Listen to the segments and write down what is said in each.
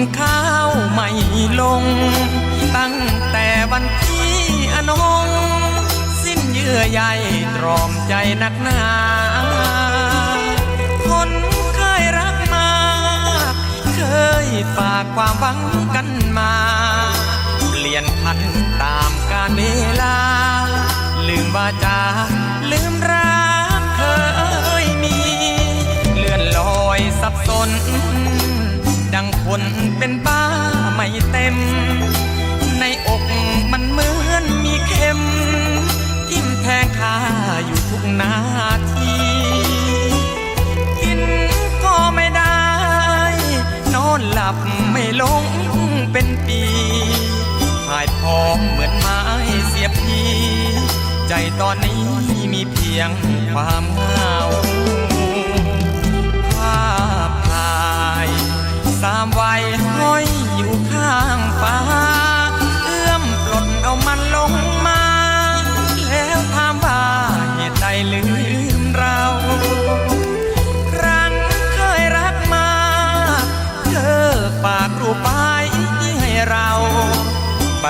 นข้าวไม่ลง ตั้งแต่วันที่อนง สิ้นเยื่อใยตรอมใจนักหนาคนเคยรักมาเคยฝากความหวังกันมา เปลี่ยนพันตามกาลเวลา ลืมว่าจา คนเป็นบ้าไม่เต็ม ในอกมันเหมือนมีเข็ม ทิ่มแทงคาอยู่ทุกนาทีกินก็ไม่ได้ นอนหลับไม่ลงเป็นปีหายพอมเหมือนไม้เสียบพีใจตอนนี้มีเพียงความเหงา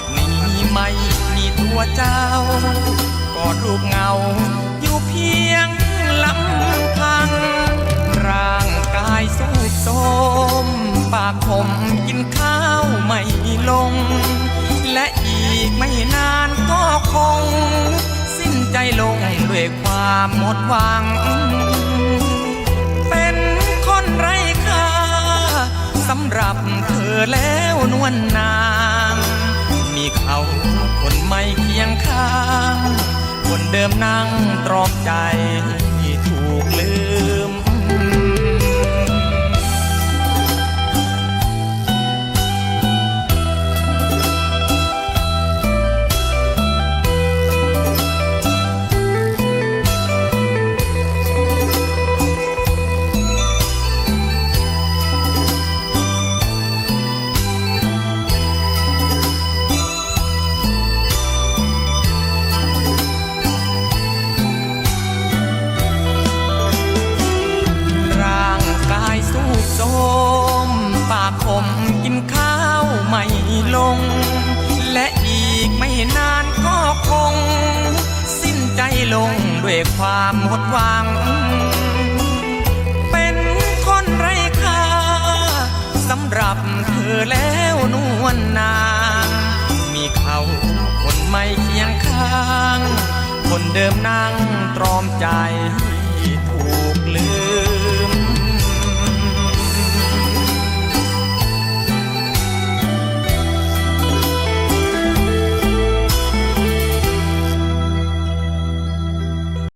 บัดนี้ไม่มีตัวเจ้ากอดรูปเงา อยู่เพียงลำพัง ร่างกายสุดโทมปากผมกินข้าวไม่ลง และอีกไม่นานก็คง สิ้นใจลงด้วยความหมดหวัง เป็นคนไร้ค่าสำหรับเธอแล้วนวลนา มีเขาคนไม่เคียงข้าง คนเดิมนั่งตรอมใจถูกลืม คมกินข้าวไม่ลง และอีกไม่นานก็คง สิ้นใจลงด้วยความหดหวัง เป็นคนไร้ค่าสำหรับเธอแล้วนวลนาง มีเขาคนไม่เคียงข้าง คนเดิมนั่งตรอมใจ